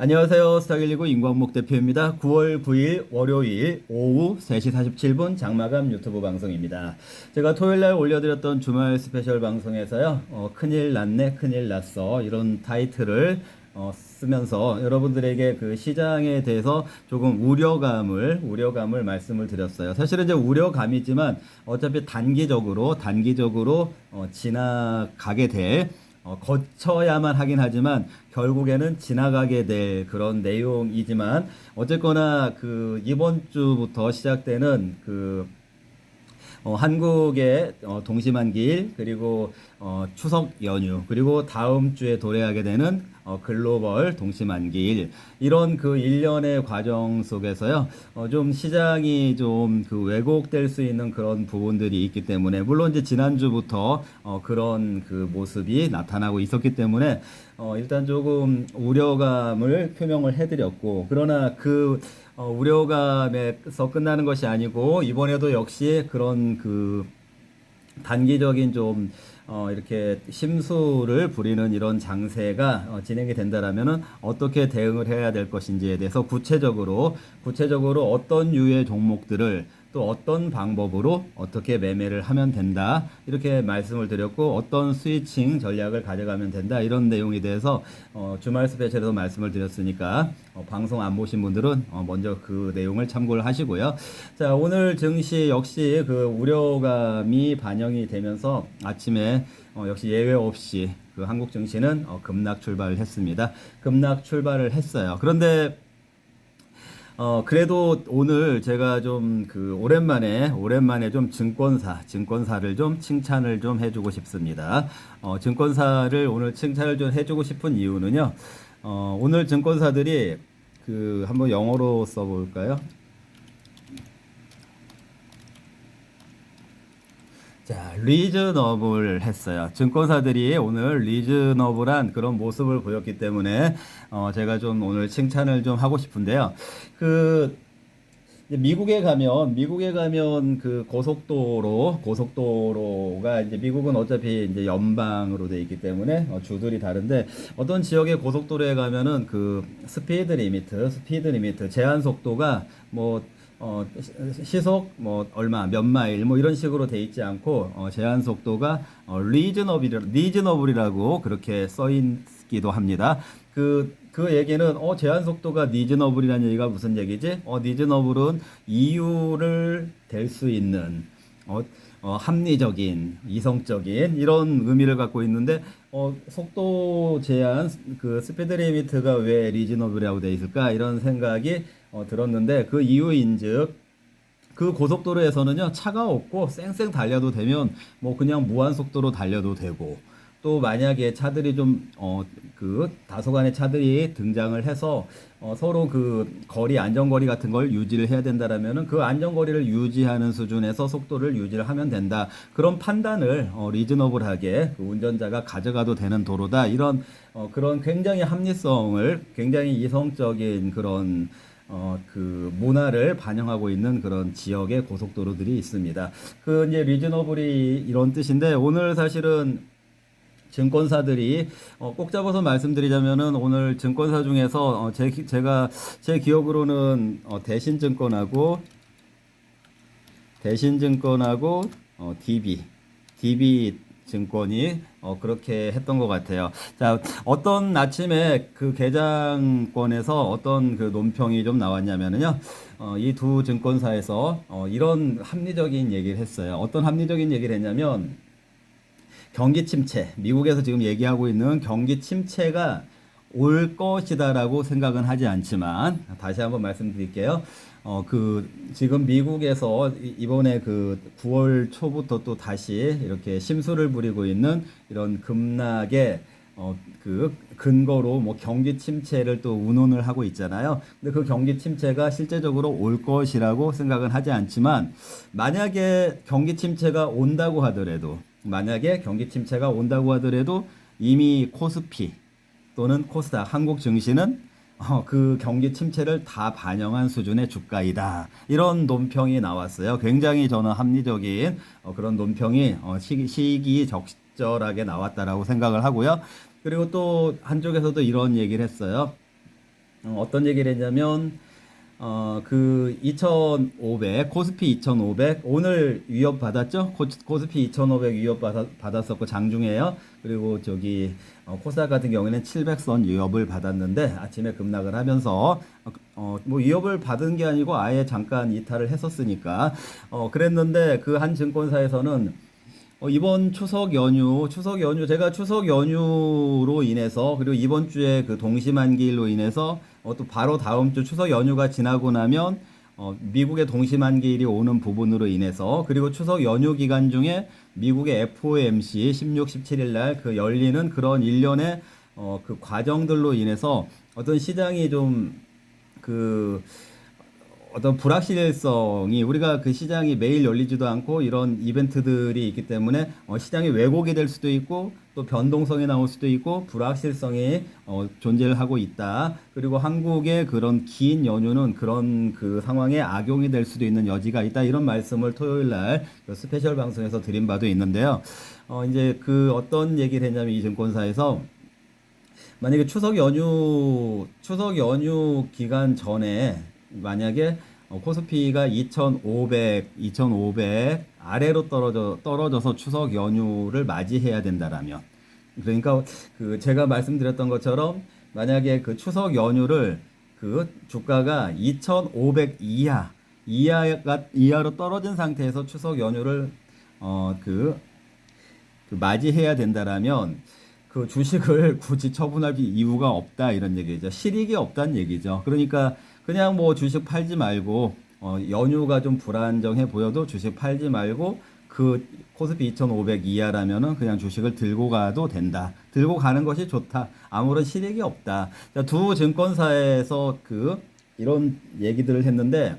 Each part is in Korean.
안녕하세요. 스타길리고 임광목 대표입니다. 9월 9일 월요일 오후 3시 47분 장마감 유튜브 방송입니다. 제가 토요일 날 올려드렸던 주말 스페셜 방송에서요. 어, 큰일 났네, 큰일 났어. 이런 타이틀을 어, 쓰면서 여러분들에게 그 시장에 대해서 조금 우려감을 우려감을 말씀을 드렸어요. 사실은 이제 우려감이지만 어차피 단기적으로 단기적으로 어, 지나가게 될 어, 거쳐야만 하긴 하지만 결국에는 지나가게 될 그런 내용이지만 어쨌거나 그 이번 주부터 시작되는 그 어, 한국의 어, 동시만기일 그리고 어, 추석 연휴 그리고 다음 주에 도래하게 되는 어, 글로벌 동시만기일 이런 그 일련의 과정 속에서요 어, 좀 시장이 좀 그 왜곡될 수 있는 그런 부분들이 있기 때문에 물론 이제 지난주부터 어, 그런 그 모습이 나타나고 있었기 때문에 어, 일단 조금 우려감을 표명을 해드렸고 그러나 그 어, 우려감에서 끝나는 것이 아니고 이번에도 역시 그런 그 단기적인 좀 어, 이렇게 심수를 부리는 이런 장세가 어, 진행이 된다라면은 어떻게 대응을 해야 될 것인지에 대해서 구체적으로 구체적으로 어떤 유의 종목들을 또 어떤 방법으로 어떻게 매매를 하면 된다 이렇게 말씀을 드렸고 어떤 스위칭 전략을 가져가면 된다 이런 내용에 대해서 어, 주말 스페셜에서 말씀을 드렸으니까 어, 방송 안 보신 분들은 어, 먼저 그 내용을 참고를 하시고요. 자 오늘 증시 역시 그 우려감이 반영이 되면서 아침에 어, 역시 예외 없이 그 한국 증시는 어, 급락 출발을 했습니다. 급락 출발을 했어요. 그런데 어, 그래도 오늘 제가 좀 그 오랜만에, 오랜만에 좀 증권사, 증권사를 좀 칭찬을 좀 해주고 싶습니다. 어, 증권사를 오늘 칭찬을 좀 해주고 싶은 이유는요, 어, 오늘 증권사들이 그 한번 영어로 써볼까요? 자, 리즈너블 했어요. 증권사들이 오늘 리즈너블한 그런 모습을 보였기 때문에 어, 제가 좀 오늘 칭찬을 좀 하고 싶은데요. 그 미국에 가면 미국에 가면 그 고속도로 고속도로가 이제 미국은 어차피 이제 연방으로 돼 있기 때문에 어, 주들이 다른데 어떤 지역의 고속도로에 가면은 그 스피드 리미트 스피드 리미트 제한 속도가 뭐 어, 시- 시속 뭐 얼마 몇 마일 뭐 이런 식으로 돼 있지 않고 어, 제한 속도가 어, 리즈너블 리즈너블이라고 그렇게 써 있기도 합니다. 그, 그 얘기는 어 제한 속도가 리즈너블이라는 얘기가 무슨 얘기지? 어 리즈너블은 이유를 댈 수 있는 어, 어, 합리적인, 이성적인 이런 의미를 갖고 있는데 어, 속도 제한 그 스피드 리미트가 왜 리즈너블이라고 돼 있을까 이런 생각이 어, 들었는데 그 이유인즉 그 고속도로에서는요 차가 없고 쌩쌩 달려도 되면 뭐 그냥 무한 속도로 달려도 되고 또 만약에 차들이 좀 어 그 다소간의 차들이 등장을 해서 어 서로 그 거리 안전거리 같은 걸 유지를 해야 된다라면은 그 안전거리를 유지하는 수준에서 속도를 유지를 하면 된다. 그런 판단을 어 리즈너블하게 그 운전자가 가져가도 되는 도로다. 이런 어 그런 굉장히 합리성을 굉장히 이성적인 그런 어, 그 문화를 반영하고 있는 그런 지역의 고속도로들이 있습니다. 그 이제 리즈너블이 이런 뜻인데 오늘 사실은 증권사들이 어, 꼭 잡아서 말씀드리자면은 오늘 증권사 중에서 어, 제 기- 제가 제 기억으로는 어, 대신증권하고 대신증권하고 어, DB DB 증권이 어, 그렇게 했던 것 같아요. 자, 어떤 아침에 그 개장권에서 어떤 그 논평이 좀 나왔냐면은요, 어, 이 두 증권사에서 어, 이런 합리적인 얘기를 했어요. 어떤 합리적인 얘기를 했냐면, 경기 침체, 미국에서 지금 얘기하고 있는 경기 침체가 올 것이다라고 생각은 하지 않지만 다시 한번 말씀드릴게요. 어, 그 지금 미국에서 이- 이번에 그 9월 초부터 또 다시 이렇게 심수를 부리고 있는 이런 급락의 어, 그 근거로 뭐 경기 침체를 또 운운을 하고 있잖아요. 근데 그 경기 침체가 실제적으로 올 것이라고 생각은 하지 않지만 만약에 경기 침체가 온다고 하더라도 만약에 경기 침체가 온다고 하더라도 이미 코스피 또는 코스닥 한국 증시는 어, 그 경기 침체를 다 반영한 수준의 주가이다. 이런 논평이 나왔어요. 굉장히 저는 합리적인 어, 그런 논평이 어, 시기, 적절하게 나왔다라고 생각을 하고요. 그리고 또 한쪽에서도 이런 얘기를 했어요. 어, 어떤 얘기를 했냐면 어, 그 2,500 코스피 2,500 오늘 위협 받았죠? 코, 코스피 2,500 위협 받았, 받았었고 장중에요. 그리고 저기 어, 코스닥 같은 경우에는 700선 위협을 받았는데 아침에 급락을 하면서 어, 어, 뭐 위협을 받은 게 아니고 아예 잠깐 이탈을 했었으니까 어, 그랬는데 그 한 증권사에서는 어, 이번 추석 연휴, 추석 연휴, 제가 추석 연휴로 인해서, 그리고 이번 주에 그 동시만기일로 인해서, 어, 또 바로 다음 주 추석 연휴가 지나고 나면, 어, 미국의 동시만기일이 오는 부분으로 인해서, 그리고 추석 연휴 기간 중에 미국의 FOMC 16, 17일 날 그 열리는 그런 일련의, 어, 그 과정들로 인해서 어떤 시장이 좀, 그, 어떤 불확실성이 우리가 그 시장이 매일 열리지도 않고 이런 이벤트들이 있기 때문에 어, 시장이 왜곡이 될 수도 있고 또 변동성이 나올 수도 있고 불확실성이 어, 존재를 하고 있다. 그리고 한국의 그런 긴 연휴는 그런 그 상황에 악용이 될 수도 있는 여지가 있다. 이런 말씀을 토요일 날 그 스페셜 방송에서 드린 바도 있는데요. 어, 이제 그 어떤 얘기를 했냐면 이 증권사에서 만약에 추석 연휴 추석 연휴 기간 전에 만약에 어, 코스피가 2,500, 2,500 아래로 떨어져 떨어져서 추석 연휴를 맞이해야 된다라면. 그러니까 그 제가 말씀드렸던 것처럼 만약에 그 추석 연휴를 그 주가가 2,500 이하 이하가 이하로 떨어진 상태에서 추석 연휴를 어그 그 맞이해야 된다라면 그 주식을 굳이 처분할 이유가 없다 이런 얘기죠. 실익이 없다는 얘기죠. 그러니까 그냥 뭐 주식 팔지 말고 어, 연휴가 좀 불안정해 보여도 주식 팔지 말고 그 코스피 2,500 이하라면은 그냥 주식을 들고 가도 된다. 들고 가는 것이 좋다. 아무런 실익이 없다. 자, 두 증권사에서 그 이런 얘기들을 했는데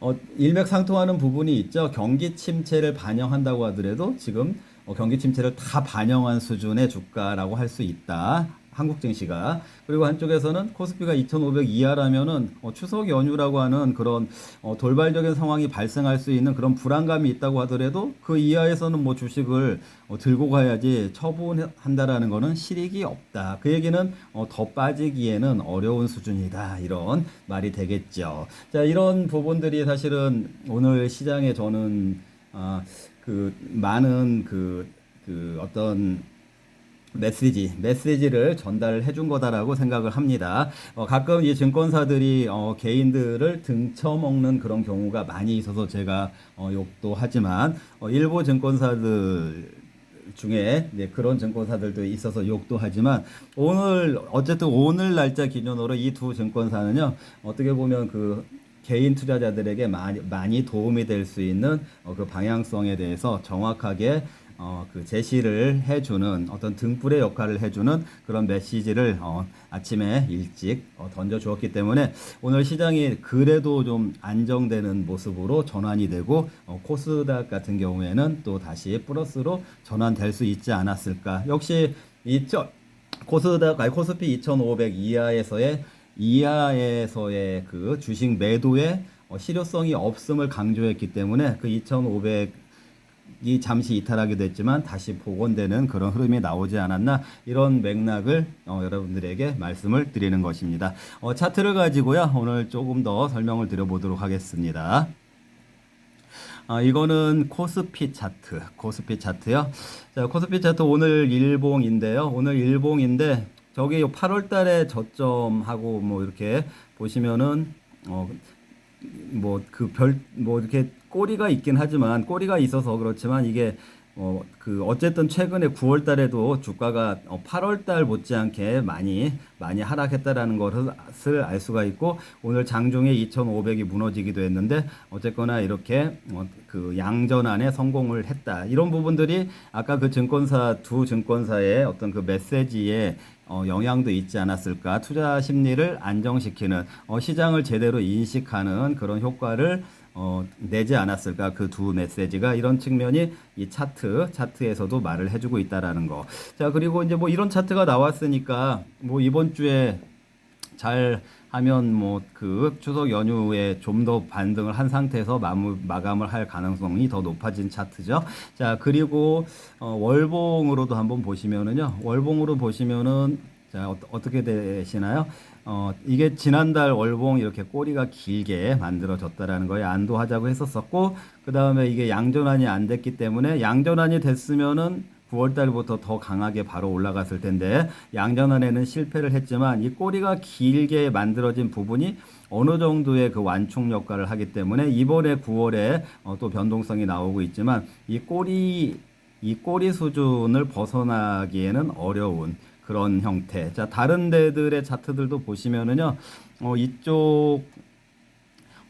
어, 일맥상통하는 부분이 있죠. 경기 침체를 반영한다고 하더라도 지금 어, 경기 침체를 다 반영한 수준의 주가라고 할 수 있다. 한국 증시가 그리고 한쪽에서는 코스피가 2,500 이하라면은 어, 추석 연휴라고 하는 그런 어, 돌발적인 상황이 발생할 수 있는 그런 불안감이 있다고 하더라도 그 이하에서는 뭐 주식을 어, 들고 가야지 처분한다라는 거는 실익이 없다. 그 얘기는 어, 더 빠지기에는 어려운 수준이다. 이런 말이 되겠죠. 자 이런 부분들이 사실은 오늘 시장에 저는 아, 그 많은 그, 그 어떤 메시지, 메시지를 전달해 준 거다라고 생각을 합니다. 어, 가끔 이 증권사들이 어, 개인들을 등쳐먹는 그런 경우가 많이 있어서 제가 어, 욕도 하지만 어, 일부 증권사들 중에 네, 그런 증권사들도 있어서 욕도 하지만 오늘 어쨌든 오늘 날짜 기준으로 이 두 증권사는요 어떻게 보면 그 개인 투자자들에게 많이, 많이 도움이 될 수 있는 어, 그 방향성에 대해서 정확하게 어, 그 제시를 해주는 어떤 등불의 역할을 해주는 그런 메시지를 어, 아침에 일찍 어, 던져 주었기 때문에 오늘 시장이 그래도 좀 안정되는 모습으로 전환이 되고 어, 코스닥 같은 경우에는 또 다시 플러스로 전환될 수 있지 않았을까. 역시 이저 코스닥 아니 코스피 2,500 이하에서의 이하에서의 그 주식 매도의 어, 실효성이 없음을 강조했기 때문에 그 2,500이 잠시 이탈하게 됐지만 다시 복원되는 그런 흐름이 나오지 않았나 이런 맥락을 어, 여러분들에게 말씀을 드리는 것입니다. 어, 차트를 가지고요 오늘 조금 더 설명을 드려보도록 하겠습니다. 아, 이거는 코스피 차트, 코스피 차트요. 자, 코스피 차트 오늘 일봉인데요. 오늘 일봉인데 저기 8월 달에 저점하고 뭐 이렇게 보시면은 어, 뭐 그별뭐 이렇게 꼬리가 있긴 하지만 꼬리가 있어서 그렇지만 이게 어 그 어쨌든 최근에 9월 달에도 주가가 어 8월 달 못지않게 많이 많이 하락했다라는 것을 알 수가 있고 오늘 장중에 2,500이 무너지기도 했는데 어쨌거나 이렇게 어그 양전안에 성공을 했다. 이런 부분들이 아까 그 증권사 두 증권사의 어떤 그 메시지에 어, 영향도 있지 않았을까. 투자 심리를 안정시키는 어, 시장을 제대로 인식하는 그런 효과를 어, 내지 않았을까 그 두 메시지가 이런 측면이 이 차트 차트에서도 말을 해주고 있다라는 거. 자 그리고 이제 뭐 이런 차트가 나왔으니까 뭐 이번 주에 잘 하면 뭐 그 추석 연휴에 좀 더 반등을 한 상태에서 마무, 마감을 할 가능성이 더 높아진 차트죠. 자 그리고 어, 월봉으로도 한번 보시면은요. 월봉으로 보시면은 자 어, 떻게 되시나요? 어, 이게 지난달 월봉 이렇게 꼬리가 길게 만들어졌다라는 거에 안도하자고 했었었고, 그 다음에 이게 양전환이 안 됐기 때문에 양전환이 됐으면은 9월 달부터 더 강하게 바로 올라갔을 텐데 양전환에는 실패를 했지만 이 꼬리가 길게 만들어진 부분이 어느 정도의 그 완충 역할을 하기 때문에 이번에 9월에 어, 또 변동성이 나오고 있지만 이 꼬리 이 꼬리 수준을 벗어나기에는 어려운 그런 형태. 자, 다른 데들의 차트들도 보시면은요, 어, 이쪽,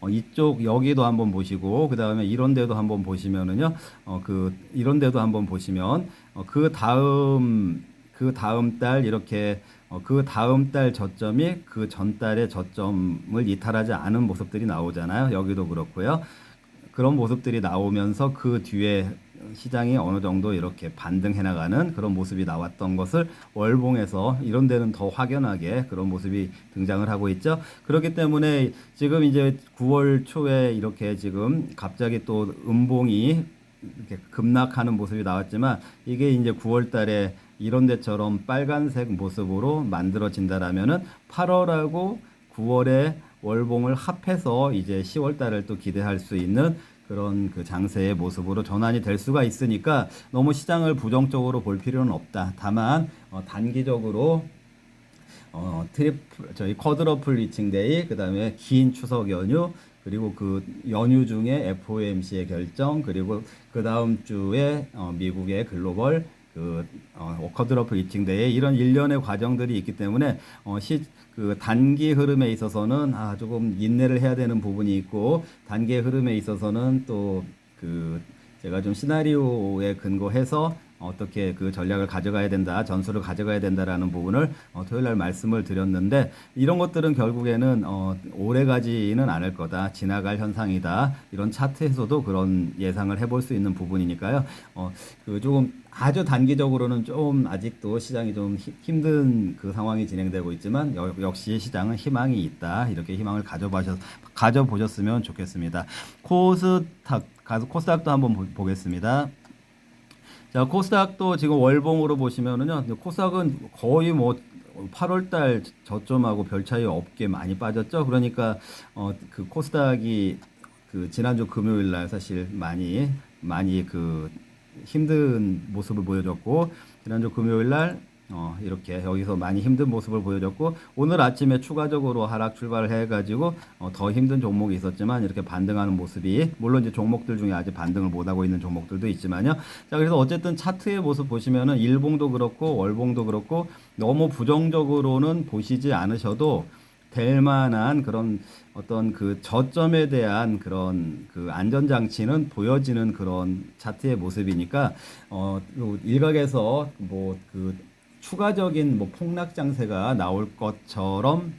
어, 이쪽 여기도 한번 보시고, 그 다음에 이런 데도 한번 보시면은요, 어, 그, 이런 데도 한번 보시면, 어, 그 다음, 그 다음 달 이렇게, 어, 그 다음 달 저점이 그 전 달의 저점을 이탈하지 않은 모습들이 나오잖아요. 여기도 그렇고요. 그런 모습들이 나오면서 그 뒤에 시장이 어느 정도 이렇게 반등해 나가는 그런 모습이 나왔던 것을 월봉에서 이런 데는 더 확연하게 그런 모습이 등장을 하고 있죠. 그렇기 때문에 지금 이제 9월 초에 이렇게 지금 갑자기 또 음봉이 이렇게 급락하는 모습이 나왔지만 이게 이제 9월 달에 이런 데처럼 빨간색 모습으로 만들어진다라면은 8월하고 9월에 월봉을 합해서 이제 10월 달을 또 기대할 수 있는 그런 그 장세의 모습으로 전환이 될 수가 있으니까 너무 시장을 부정적으로 볼 필요는 없다. 다만 어, 단기적으로 어, 트리플 저희 쿼드러플 리칭데이 그다음에 긴 추석 연휴 그리고 그 연휴 중에 FOMC의 결정 그리고 그 다음 주에 어, 미국의 글로벌 그 어, 쿼드러플 리칭데이 이런 일련의 과정들이 있기 때문에 어, 시, 그 단기 흐름에 있어서는 아 조금 인내를 해야 되는 부분이 있고 단기 흐름에 있어서는 또 그 제가 좀 시나리오에 근거해서 어떻게 그 전략을 가져가야 된다, 전술을 가져가야 된다라는 부분을 어, 토요일 날 말씀을 드렸는데 이런 것들은 결국에는 어, 오래 가지는 않을 거다, 지나갈 현상이다 이런 차트에서도 그런 예상을 해볼 수 있는 부분이니까요. 어, 그 조금 아주 단기적으로는 좀 아직도 시장이 좀 히- 힘든 그 상황이 진행되고 있지만 여- 역시 시장은 희망이 있다 이렇게 희망을 가져보셨 가져보셨으면 좋겠습니다. 코스닥 코스닥도 한번 보- 보겠습니다. 자, 코스닥도 지금 월봉으로 보시면은요, 코스닥은 거의 뭐 8월 달 저점하고 별 차이 없게 많이 빠졌죠. 그러니까 어, 그 코스닥이 그 지난주 금요일 날 사실 많이 많이 그 힘든 모습을 보여줬고 지난주 금요일 날 어, 이렇게 여기서 많이 힘든 모습을 보여줬고 오늘 아침에 추가적으로 하락 출발을 해가지고 어, 더 힘든 종목이 있었지만 이렇게 반등하는 모습이 물론 이제 종목들 중에 아직 반등을 못하고 있는 종목들도 있지만요. 자 그래서 어쨌든 차트의 모습 보시면은 일봉도 그렇고 월봉도 그렇고 너무 부정적으로는 보시지 않으셔도 될 만한 그런 어떤 그 저점에 대한 그런 그 안전장치는 보여지는 그런 차트의 모습이니까 어, 요 일각에서 뭐그 추가적인 뭐 폭락 장세가 나올 것처럼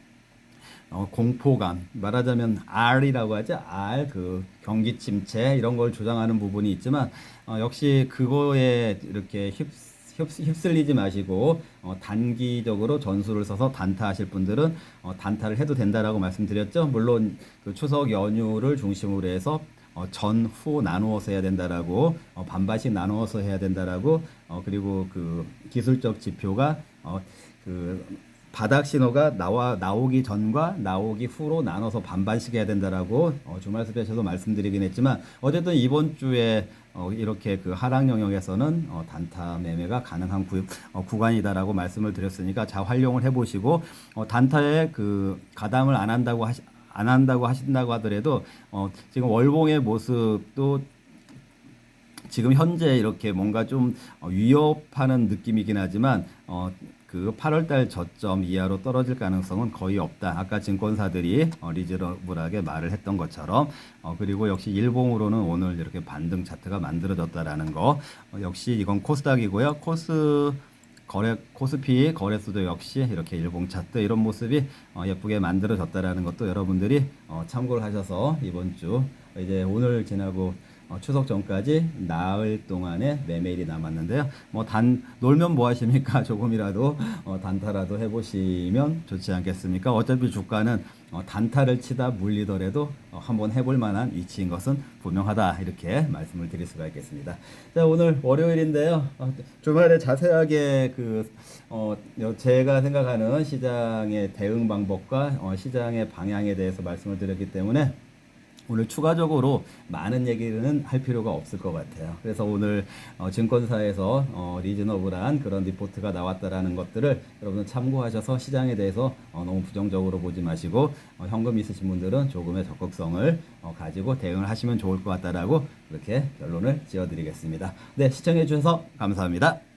어, 공포감 말하자면 R이라고 하죠. R 그 경기 침체 이런 걸 조장하는 부분이 있지만 어, 역시 그거에 이렇게 휩, 휩, 휩쓸리지 마시고 어, 단기적으로 전술을 써서 단타하실 분들은 어, 단타를 해도 된다라고 말씀드렸죠. 물론 그 추석 연휴를 중심으로 해서 어, 전 후 나누어서 해야 된다라고 어, 반반씩 나누어서 해야 된다라고 어, 그리고 그 기술적 지표가 어, 그 바닥 신호가 나와 나오기 전과 나오기 후로 나눠서 반반씩 해야 된다라고 어, 주말 스페셜도 말씀드리긴 했지만 어쨌든 이번 주에 어, 이렇게 그 하락 영역에서는 어, 단타 매매가 가능한 구, 어, 구간이다라고 말씀을 드렸으니까 잘 활용을 해보시고 어, 단타에 그 가담을 안 한다고 하시, 안 한다고 하신다고 하더라도 어, 지금 월봉의 모습도 지금 현재 이렇게 뭔가 좀 어, 위협하는 느낌이긴 하지만 어, 그 8월달 저점 이하로 떨어질 가능성은 거의 없다. 아까 증권사들이 어, 리저러블하게 말을 했던 것처럼 어, 그리고 역시 일봉으로는 오늘 이렇게 반등 차트가 만들어졌다라는 거 어, 역시 이건 코스닥이고요. 코스 거래 코스피 거래소도 역시 이렇게 일봉 차트 이런 모습이 어, 예쁘게 만들어졌다라는 것도 여러분들이 어, 참고를 하셔서 이번 주 이제 오늘 지나고 어, 추석 전까지 나흘 동안의 매매일이 남았는데요. 뭐 단 놀면 뭐 하십니까? 조금이라도 어, 단타라도 해보시면 좋지 않겠습니까? 어차피 주가는 어, 단타를 치다 물리더라도 어, 한번 해볼 만한 위치인 것은 분명하다 이렇게 말씀을 드릴 수가 있겠습니다. 자 오늘 월요일인데요. 어, 주말에 자세하게 그 어, 요- 제가 생각하는 시장의 대응 방법과 어, 시장의 방향에 대해서 말씀을 드렸기 때문에 오늘 추가적으로 많은 얘기는 할 필요가 없을 것 같아요. 그래서 오늘 어, 증권사에서 어, 리즈너블한 그런 리포트가 나왔다라는 것들을 여러분 참고하셔서 시장에 대해서 어, 너무 부정적으로 보지 마시고 어, 현금 있으신 분들은 조금의 적극성을 어, 가지고 대응을 하시면 좋을 것 같다라고 그렇게 결론을 지어드리겠습니다. 네, 시청해 주셔서 감사합니다.